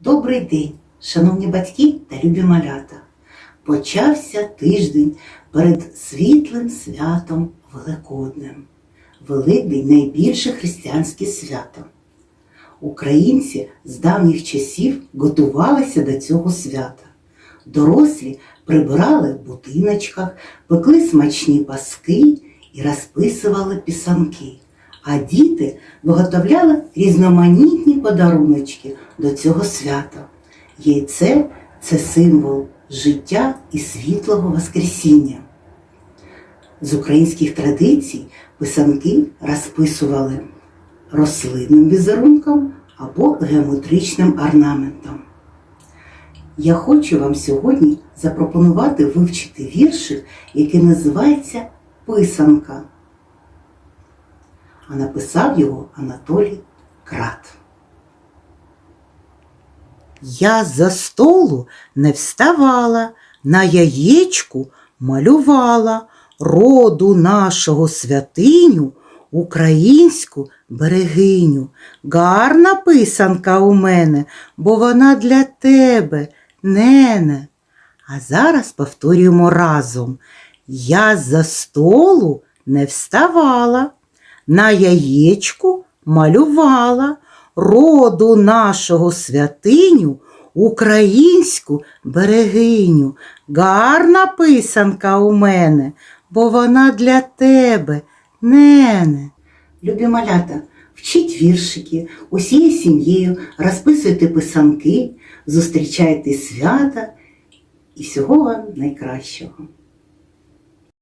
Добрий день, шановні батьки та любі малята. Почався тиждень перед світлим святом Великоднем. Великдень найбільше християнське свято. Українці з давніх часів готувалися до цього свята. Дорослі прибирали в будиночках, пекли смачні паски і розписували пісанки. А діти виготовляли різноманітні подаруночки до цього свята. Яйце це символ життя і світлого Воскресіння. З українських традицій писанки розписували рослинним візерунком або геометричним орнаментом. Я хочу вам сьогодні запропонувати вивчити віршик, який називається Писанка. А написав його Анатолій Крат. Я за столу не вставала, на яєчку малювала роду нашого святиню, українську берегиню. Гарна писанка у мене, бо вона для тебе, нене. А зараз повторюємо разом. Я за столу не вставала, на яєчку малювала роду нашого святиню, українську берегиню. Гарна писанка у мене, бо вона для тебе, нене. Любі малята, вчіть віршики, усією сім'єю розписуйте писанки, зустрічайте свята і всього вам найкращого.